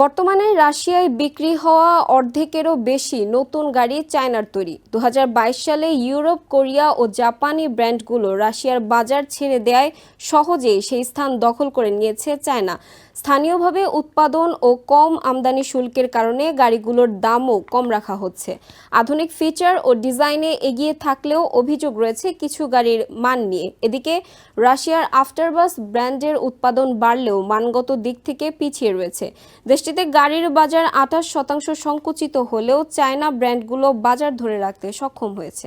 বর্তমানে রাশিয়ায় বিক্রি হওয়া অর্ধেকেরও বেশি নতুন গাড়ি চায়নার তৈরি। দু হাজার বাইশ সালে ইউরোপ, কোরিয়া ও জাপানি ব্র্যান্ডগুলো রাশিয়ার বাজার ছেড়ে দেয় সহজেই সেই স্থান দখল করে নিয়েছে চায়না। স্থানীয়ভাবে উৎপাদন ও কম আমদানি শুল্কের কারণে গাড়িগুলোর দামও কম রাখা হচ্ছে। আধুনিক ফিচার ও ডিজাইনে এগিয়ে থাকলেও অভিযোগ রয়েছে কিছু গাড়ির মান নিয়ে। এদিকে রাশিয়ার আফটারবাস ব্র্যান্ডের উৎপাদন বাড়লেও মানগত দিক থেকে পিছিয়ে রয়েছে। দেশটিতে গাড়ির বাজার আঠাশ শতাংশ সংকুচিত হলেও চায়না ব্র্যান্ডগুলো বাজার ধরে রাখতে সক্ষম হয়েছে।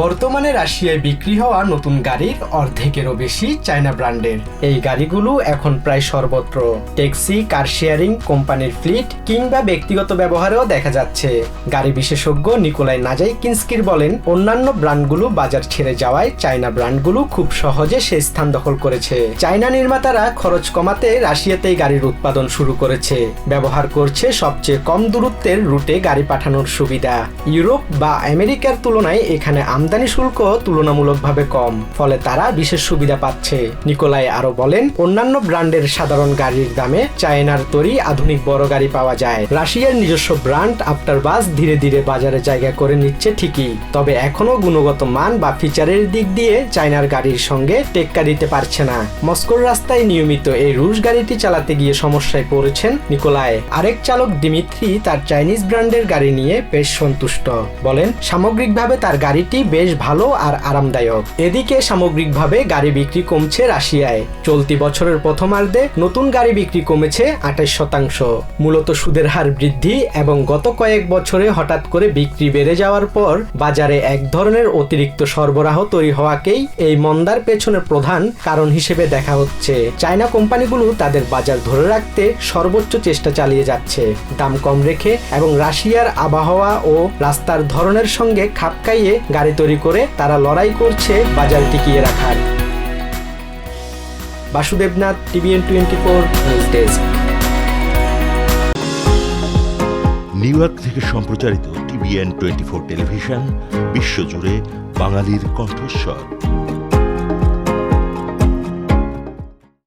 বর্তমানে রাশিয়ায় বিক্রি হওয়া নতুন গাড়ির অর্ধেকেরও বেশি চায়না ব্র্যান্ডের। এই গাড়িগুলো এখন প্রায় সর্বত্র। ট্যাক্সি, কার শেয়ারিং, কোম্পানির ফ্লিট কিংবা ব্যক্তিগত ব্যবহারেও দেখা যাচ্ছে। গাড়ি বিশেষজ্ঞ নিকোলাই নাজাই কিনস্কির বলেন, অন্যান্য ব্র্যান্ডগুলো বাজার ছেড়ে যাওয়ায় চায়না ব্র্যান্ডগুলো খুব সহজে সে স্থান দখল করেছে। চায়না নির্মাতারা খরচ কমাতে রাশিয়াতেই গাড়ির উৎপাদন শুরু করেছে। ব্যবহার করছে সবচেয়ে কম দূরত্বের রুটে গাড়ি পাঠানোর সুবিধা। ইউরোপ বা আমেরিকার তুলনায় এখানে আমদানি শুল্ক তুলনামূলকভাবে কম, ফলে তারা বিশেষ সুবিধা পাচ্ছে। নিকোলাই আরও বলেন, অন্যান্য ব্র্যান্ডের সাধারণ গাড়ির দামে চায়নার তৈরি আধুনিক বড় গাড়ি পাওয়া যায়। রাশিয়ার নিজস্ব ব্র্যান্ড আফটার বাস ধীরে ধীরে বাজারে জায়গা করে নিচ্ছে ঠিকই, তবে এখনও গুণগত মান বা ফিচারের দিক দিয়ে চায়নার গাড়ির সঙ্গে টেক্কা দিতে পারছে না। মস্কোর রাস্তায় নিয়মিত এই রুশ গাড়িটি চালাতে গিয়ে সমস্যায় পড়েছেন নিকোলায় আরেক চালক দিমিত্রি তার চাইনিজ ব্র্যান্ডের গাড়ি নিয়ে বেশ সন্তুষ্ট, বলেন, সামগ্রিকভাবে তার গাড়িটি বেশ ভালো আর আরামদায়ক। এদিকে সামগ্রিকভাবে গাড়ি বিক্রি কমছে রাশিয়ায়। চলতি বছরের প্রথমার্ধে নতুন গাড়ি বিক্রি কমেছে আঠাশ শতাংশ। মূলত সুদের হার বৃদ্ধি এবং গত কয়েক বছরে হঠাৎ করে বিক্রি বেড়ে যাওয়ার পর বাজারে এক ধরনের অতিরিক্ত সরবরাহ তৈরি হওয়াকেই এই মন্দার পেছনে প্রধান কারণ হিসেবে দেখা হচ্ছে। চায়না কোম্পানিগুলো তাদের বাজার ধরে রাখতে সর্বোচ্চ চেষ্টা চালিয়ে যাচ্ছে। দাম কম রেখে এবং রাশিয়ার আবহাওয়া ও রাস্তার ধরনের সঙ্গে খাপ খাইয়ে গাড়ি তৈরি করে তারা লড়াই করছে বাজার টিকিয়ে রাখার। Basudebnath, TVN twenty four, news desk. New York থেকে সম্প্রচারিত টিভিএন টোয়েন্টি ফোর টেলিভিশন, বিশ্বজুড়ে বাঙালির কণ্ঠস্বর।